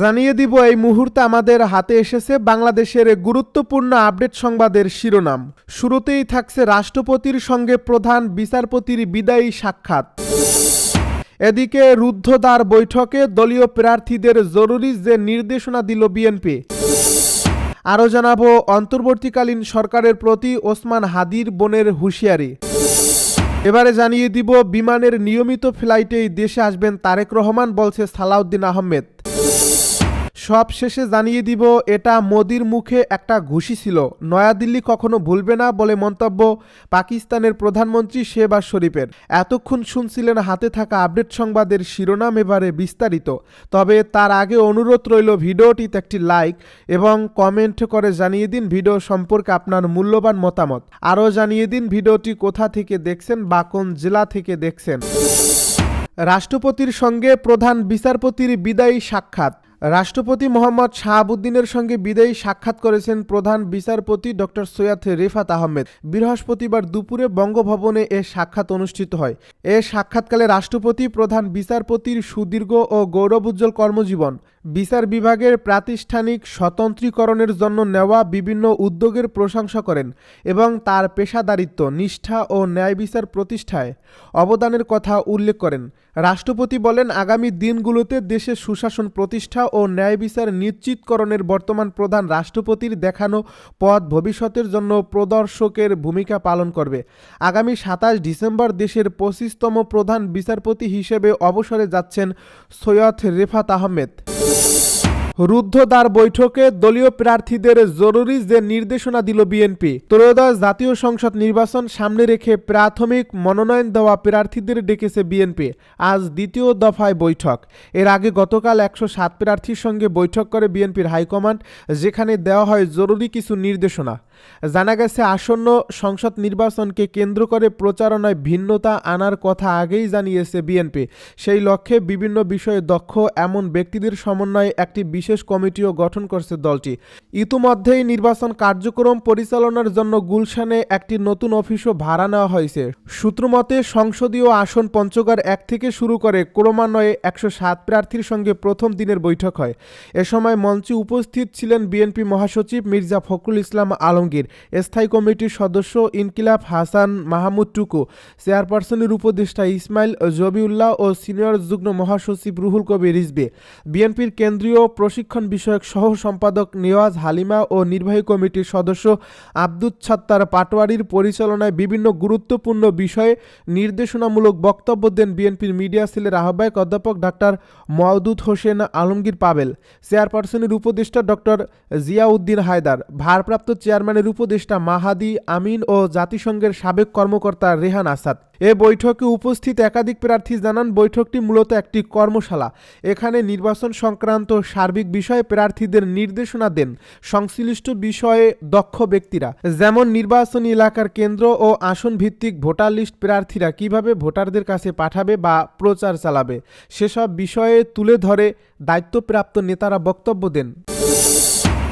জানিয়ে দিব, এই মুহূর্তে আমাদের হাতে এসেছে বাংলাদেশের গুরুত্বপূর্ণ আপডেট সংবাদের শিরোনাম। শুরুতেই থাকছে রাষ্ট্রপতির সঙ্গে প্রধান বিচারপতির বিদায়ী সাক্ষাৎ। এদিকে রুদ্ধদ্বার বৈঠকে দলীয় প্রার্থীদের জরুরি যে নির্দেশনা দিল বিএনপি। আরও জানাব, অন্তর্বর্তীকালীন সরকারের প্রতি ওসমান হাদির বোনের হুঁশিয়ারি। এবারে জানিয়ে দিব, বিমানের নিয়মিত ফ্লাইটেই দেশে আসবেন তারেক রহমান, বলছে সালাউদ্দিন আহমেদ। সব শেষে জানিয়ে দিব, এটা মোদির মুখে একটা ঘুষি ছিল। নয়াদিল্লি কখনো ভুলবে না বলে মন্তব্য পাকিস্তানের প্রধানমন্ত্রী শেহবাজ শরীফের। এতক্ষণ শুনছিলেন হাতে থাকা আপডেট সংবাদের শিরোনাম এবারে বিস্তারিত। তবে তার আগে অনুরোধ রইল ভিডিওটিতে একটি লাইক এবং কমেন্ট করে জানিয়ে দিন ভিডিও সম্পর্কে আপনার মূল্যবান মতামত। আরও জানিয়ে দিন ভিডিওটি কোথা থেকে দেখছেন বা কোন জেলা থেকে দেখছেন। রাষ্ট্রপতির সঙ্গে প্রধান বিচারপতির বিদায়ী সাক্ষাৎ। রাষ্ট্রপতি মোহাম্মদ শাহাবুদ্দিনের সঙ্গে বিদায়ী সাক্ষাৎ করেছেন প্রধান বিচারপতি ডক্টর সৈয়দ রেফাত আহমেদ। বৃহস্পতিবার দুপুরে বঙ্গভবনে এ সাক্ষাৎ অনুষ্ঠিত হয়। এ সাক্ষাৎকালে রাষ্ট্রপতি, প্রধান বিচারপতির সুদীর্ঘ ও গৌরবোজ্জ্বল কর্মজীবন, বিচার বিভাগের প্রাতিষ্ঠানিক স্বতন্ত্রীকরণের জন্য নেওয়া বিভিন্ন উদ্যোগের প্রশংসা করেন এবং তার পেশাদারিত্ব, নিষ্ঠা ও ন্যায় বিচার প্রতিষ্ঠায় অবদানের কথা উল্লেখ করেন। রাষ্ট্রপতি বলেন, আগামী দিনগুলোতে দেশে সুশাসন প্রতিষ্ঠা ও ন্যায় বিচার নিশ্চিতকরণের বর্তমান প্রধান রাষ্ট্রপতির দেখানো পথ ভবিষ্যতের জন্য প্রদর্শকের ভূমিকা পালন করবে। আগামী সাতাশ ডিসেম্বর দেশের পঁচিশতম প্রধান বিচারপতি হিসেবে অবসরে যাচ্ছেন সৈয়দ রেফাত আহমেদ। রুদ্ধদ্বার বৈঠকে দলীয় প্রার্থীদের জরুরি যে নির্দেশনা দিল বিএনপি, ত্রয়োদশ জাতীয় সংসদ নির্বাচন সামনে রেখে প্রাথমিক মনোনয়ন দেওয়া প্রার্থীদের ডেকেছে বিএনপি, আজ দ্বিতীয় দফায় বৈঠক। এর আগে গতকাল একশো সাত প্রার্থীর সঙ্গে বৈঠক করে বিএনপির হাইকমান্ড, যেখানে দেওয়া হয় জরুরি কিছু নির্দেশনা। জানা গেছে, আসন্ন সংসদ নির্বাচনকে কেন্দ্র করে প্রচারণায় ভিন্নতা আনার কথা আগেই জানিয়েছে বিএনপি। সেই লক্ষ্যে বিভিন্ন বিষয়ে দক্ষ এমন ব্যক্তিদের সমন্বয়ে একটি বিশেষ কমিটিও গঠন করছে দলটি। ইতিমধ্যেই নির্বাচন কার্যক্রম পরিচালনার জন্য গুলশানে একটি নতুন অফিসও ভাড়া নেওয়া হয়েছে। সূত্রমতে সংসদীয় আসন পঞ্চগড় এক থেকে শুরু করে ক্রমান্বয়ে একশো সাত প্রার্থীর সঙ্গে প্রথম দিনের বৈঠক হয়। এ সময় মঞ্চে উপস্থিত ছিলেন বিএনপি মহাসচিব মির্জা ফখরুল ইসলাম আলমগীর স্থায়ী কমিটির সদস্য ইনকিলাব হাসান মাহমুদ টুকু, চেয়ারপারসনের উপদেষ্টা ইসমাইল জবিউল্লাহ ও সিনিয়র যুগ্ম মহাসচিব রুহুল কবির রিজবে বিএনপির কেন্দ্রীয় প্রশিক্ষণ বিষয়ক সহ সম্পাদক নেওয়াজ হালিমা ও নির্বাহী কমিটির সদস্য আব্দুল ছাত্তার পাটোয়ারির পরিচালনায় বিভিন্ন গুরুত্বপূর্ণ বিষয়ে নির্দেশনামূলক বক্তব্য দেন বিএনপির মিডিয়া সেলের আহ্বায়ক অধ্যাপক ডাক্তার মওদুদ হোসেন আলমগীর পাবেল, চেয়ারপারসনের উপদেষ্টা ডক্টর জিয়াউদ্দিন হায়দার, ভারপ্রাপ্ত চেয়ারম্যানের উপদেষ্টা মাহাদি আমিন ও জাতিসংঘের সাবেক কর্মকর্তা রেহান আসাদ। এ বৈঠকে উপস্থিত একাধিক প্রার্থী জানান, বৈঠকটি মূলত একটি কর্মশালা। এখানে নির্বাচন সংক্রান্ত সার্বিক বিষয়ে প্রার্থীদের নির্দেশনা দেন সংশ্লিষ্ট বিষয়ে দক্ষ ব্যক্তিরা। যেমন, নির্বাচনী এলাকার কেন্দ্র ও আসন ভিত্তিক ভোটার লিস্ট প্রার্থীরা কীভাবে ভোটারদের কাছে পাঠাবে বা প্রচার চালাবে, সেসব বিষয়ে তুলে ধরে দায়িত্বপ্রাপ্ত নেতারা বক্তব্য দেন।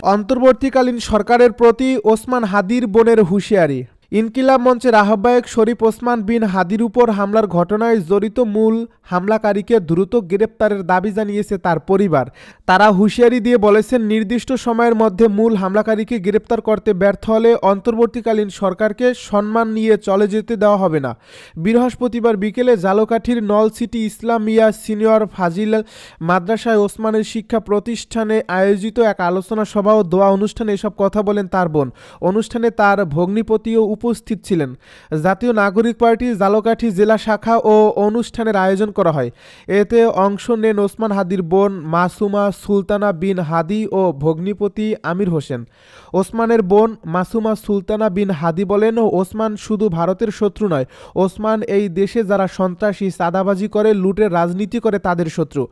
অন্তর্বর্তীকালীন সরকারের প্রতি ওসমান হাদির বোনের হুঁশিয়ারি। ইনকিলাব মঞ্চের আহ্বায়ক শরীফ ওসমান বিন হাদির উপর হামলার ঘটনায় জড়িত মূল হামলাকারীকে দ্রুত গ্রেপ্তারের দাবি জানিয়েছে তার পরিবার। তারা হুঁশিয়ারি দিয়ে বলেছেন, নির্দিষ্ট সময়ের মধ্যে মূল হামলাকারীকে গ্রেপ্তার করতে ব্যর্থ হলে অন্তর্বর্তীকালীন সরকারকে সম্মান নিয়ে চলে যেতে দেওয়া হবে না। বৃহস্পতিবার বিকেলে জালোকাঠির নল সিটি ইসলামিয়া সিনিয়র ফাজিল মাদ্রাসায় ওসমানের শিক্ষা প্রতিষ্ঠানে আয়োজিত এক আলোচনা সভা ও দোয়া অনুষ্ঠানে এসব কথা বলেন তার বোন। অনুষ্ঠানে তার ভগ্নিপতিও উপস্থিত ছিলেন। জাতীয় নাগরিক পার্টি জালোকাঠি জেলা শাখা ও অনুষ্ঠানের আয়োজন করা হয়। এতে অংশ নেন ওসমান হাদির বোন মাসুমা সুলতানা বিন হাদি ও ভগ্নিপতি আমির হোসেন। ওসমানের বোন মাসুমা সুলতানা বিন হাদি বলেন, ওসমান শুধু ভারতের শত্রু নয়, ওসমান এই দেশে যারা সন্ত্রাসী, চাঁদাবাজি করে, লুটের রাজনীতি করে তাদের শত্রু।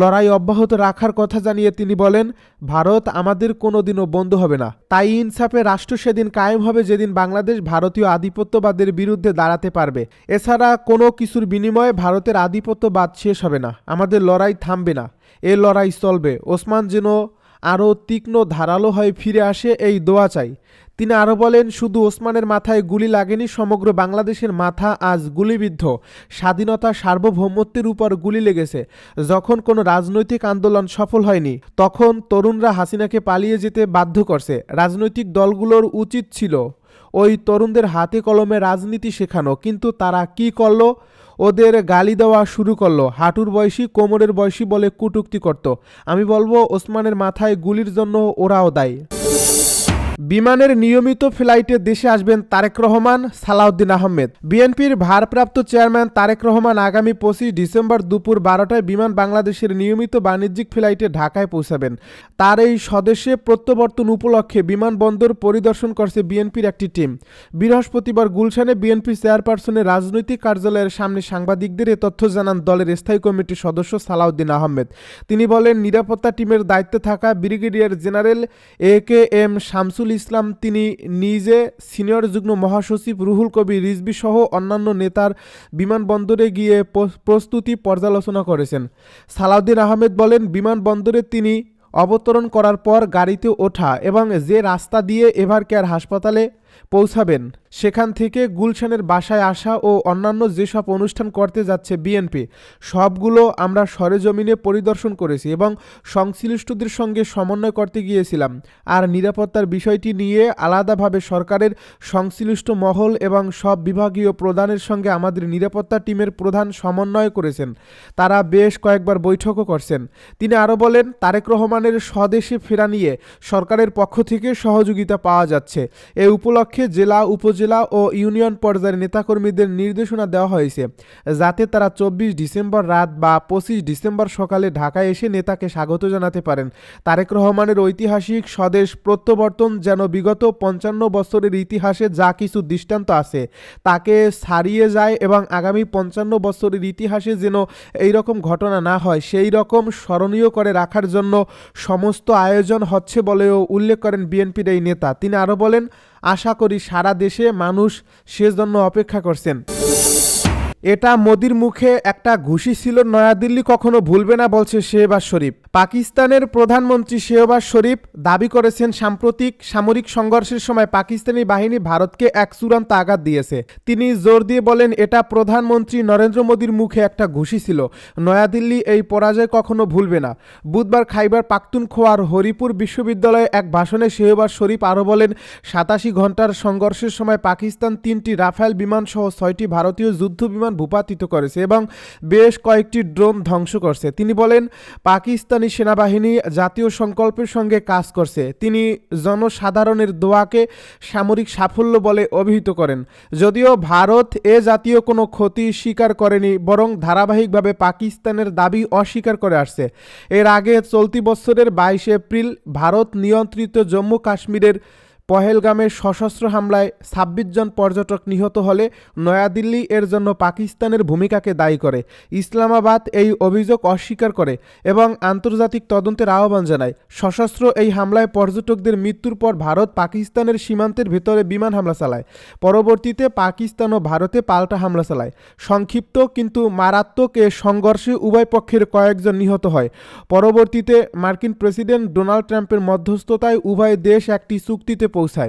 লড়াই অব্যাহত রাখার কথা জানিয়ে তিনি বলেন, ভারত আমাদের কোনোদিনও বন্ধু হবে না। তাই ইনসাফে রাষ্ট্র সেদিন কায়েম হবে যেদিন বাংলাদেশ ভারতীয় আধিপত্যবাদের বিরুদ্ধে দাঁড়াতে পারবে। এছাড়া কোনো কিছুর বিনিময়ে ভারতের আধিপত্যবাদ শেষ হবে না। আমাদের লড়াই থামবে না। এ লড়াই চলবে। ওসমান যেন আরও তীক্ষ্ণ ধারালো হয়ে ফিরে আসে এই দোয়া চাই। তিনি আরও বলেন, শুধু ওসমানের মাথায় গুলি লাগেনি, সমগ্র বাংলাদেশের মাথা আজ গুলিবিদ্ধ। স্বাধীনতা সার্বভৌমত্বের উপর গুলি লেগেছে। যখন কোনো রাজনৈতিক আন্দোলন সফল হয়নি, তখন তরুণরা হাসিনাকে পালিয়ে যেতে বাধ্য করছে। রাজনৈতিক দলগুলোর উচিত ছিল ওই তরুণদের হাতে কলমে রাজনীতি শেখানো, কিন্তু তারা কি করল? ওদের গালি দেওয়া শুরু করল। হাঁটুর বয়সী, কোমরের বয়সী বলে কুটুক্তি করত। আমি বলব, ওসমানের মাথায় গুলির জন্য ওরাও দায়ী। বিমানের নিয়মিত ফ্লাইটে দেশে আসবেন তারেক রহমান, সালাউদ্দিন আহমেদ। বিএনপির ভারপ্রাপ্ত চেয়ারম্যান তারেক রহমান আগামী পঁচিশ ডিসেম্বর দুপুর বারোটায় বিমান বাংলাদেশের নিয়মিত বাণিজ্যিক ফ্লাইটে ঢাকায় পৌঁছাবেন। তার এই স্বদেশে প্রত্যাবর্তন উপলক্ষে বিমানবন্দর পরিদর্শন করছে বিএনপির একটি টিম। বৃহস্পতিবার গুলশানে বিএনপি চেয়ারপারসনের রাজনৈতিক কার্যালয়ের সামনে সাংবাদিকদের এ তথ্য জানান দলের স্থায়ী কমিটির সদস্য সালাউদ্দিন আহমেদ। তিনি বলেন, নিরাপত্তা টিমের দায়িত্বে থাকা brigadier general A K M Shamsul Islam তিনি নিজে সিনিয়র যুগ্ম মহাসচিব রুহুল কবি রিজবি সহ অন্যান্য নেতার বিমানবন্দরে গিয়ে প্রস্তুতি পর্যালোচনা করেছেন। সালাউদ্দিন আহমেদ বলেন, বিমানবন্দরে তিনি অবতরণ করার পর গাড়িতে ওঠা এবং যে রাস্তা দিয়ে এভার কেয়ার হাসপাতালে পৌঁছাবেন। সেখান থেকে গুলশানের বাসায় আসা ও অন্যান্য যেসব অনুষ্ঠান করতে যাচ্ছে বিএনপি, সবগুলো আমরা সরেজমিনে পরিদর্শন করেছি এবং সংশ্লিষ্টদের সঙ্গে সমন্বয় করতে গিয়েছিলাম। আর নিরাপত্তার বিষয়টি নিয়ে আলাদাভাবে সরকারের সংশ্লিষ্ট মহল এবং সব বিভাগীয় প্রধানের সঙ্গে আমাদের নিরাপত্তা টিমের প্রধান সমন্বয় করেছেন। তারা বেশ কয়েকবার বৈঠকও করছেন। তিনি আরও বলেন, তারেক রহমানের স্বদেশে ফেরা নিয়ে সরকারের পক্ষ থেকে সহযোগিতা পাওয়া যাচ্ছে। এ উপলক্ষে জেলা, উপজেলা ও ইউনিয়ন পর্যায়ের নেতাকর্মীদের নির্দেশনা দেওয়া হয়েছে, যাতে তারা চব্বিশ ডিসেম্বর রাত বা পঁচিশ ডিসেম্বর সকালে ঢাকায় এসে নেতাকে স্বাগত জানাতে পারেন। তারেক রহমানের ঐতিহাসিক স্বদেশ প্রত্যাবর্তন যেন বিগত পঞ্চান্ন বছরের ইতিহাসে যা কিছু দৃষ্টান্ত আছে, তাকে ছাড়িয়ে যায় এবং আগামী পঞ্চান্ন বছরের ইতিহাসে যেন এই রকম ঘটনা না হয়, সেই রকম স্মরণীয় করে রাখার জন্য সমস্ত আয়োজন হচ্ছে বলেও উল্লেখ করেন বিএনপির এই নেতা। তিনি আরও বলেন আশা করি সারা দেশে মানুষ সেজন্য অপেক্ষা করছেন। এটা মোদির মুখে একটা ঘুষি ছিল, নয়াদিল্লি কখনো ভুলবে না, বলছে শেহবাজ শরীফ। পাকিস্তানের প্রধানমন্ত্রী শেহবাজ শরীফ দাবি করেছেন সাম্প্রতিক সামরিক সংঘর্ষের সময় পাকিস্তানি বাহিনী ভারতকে এক চূড়ান্ত আঘাত দিয়েছে। তিনি জোর দিয়ে বলেন, এটা প্রধানমন্ত্রী নরেন্দ্র মোদীর মুখে একটা ঘুষি ছিল। নয়াদিল্লি এই পরাজয় কখনো ভুলবে না। বুধবার খাইবার পাখতুনখোয়ার হরিপুর বিশ্ববিদ্যালয়ে এক ভাষণে শেহবাজ শরীফ আরও বলেন, সাতাশি ঘণ্টার সংঘর্ষের সময় পাকিস্তান তিনটি রাফেল বিমান সহ ছয়টি ভারতীয় যুদ্ধ বিমান ভূপাতিত করেছে এবং বেশ কয়েকটি ড্রোন ধ্বংস করছে। তিনি বলেন পাকিস্তানি সেনাবাহিনী জাতীয় সংকল্পের সঙ্গে কাজ করছে। তিনি জনসাধারণের দোয়াকে সামরিক সাফল্য বলে অভিহিত করেন। যদিও ভারত এ জাতীয় কোনো ক্ষতি স্বীকার করেনি, বরং ধারাবাহিকভাবে পাকিস্তানের দাবি অস্বীকার করে আসছে। এর আগে চলতি বছরের বাইশে এপ্রিল ভারত নিয়ন্ত্রিত জম্মু কাশ্মীরের পহেলগামের সশস্ত্র হামলায় ছাব্বিশ জন পর্যটক নিহত হলে নয়াদিল্লি এর জন্য পাকিস্তানের ভূমিকাকে দায়ী করে। ইসলামাবাদ এই অভিযোগ অস্বীকার করে এবং আন্তর্জাতিক তদন্তের আহ্বান জানায়। সশস্ত্র এই হামলায় পর্যটকদের মৃত্যুর পর ভারত পাকিস্তানের সীমান্তের ভেতরে বিমান হামলা চালায়। পরবর্তীতে পাকিস্তান ও ভারতে পাল্টা হামলা চালায়। সংক্ষিপ্ত কিন্তু মারাত্মক এ সংঘর্ষে উভয় পক্ষের কয়েকজন নিহত হয়। পরবর্তীতে মার্কিন প্রেসিডেন্ট ডোনাল্ড ট্রাম্পের মধ্যস্থতায় উভয় দেশ একটি চুক্তিতে পৌঁছায়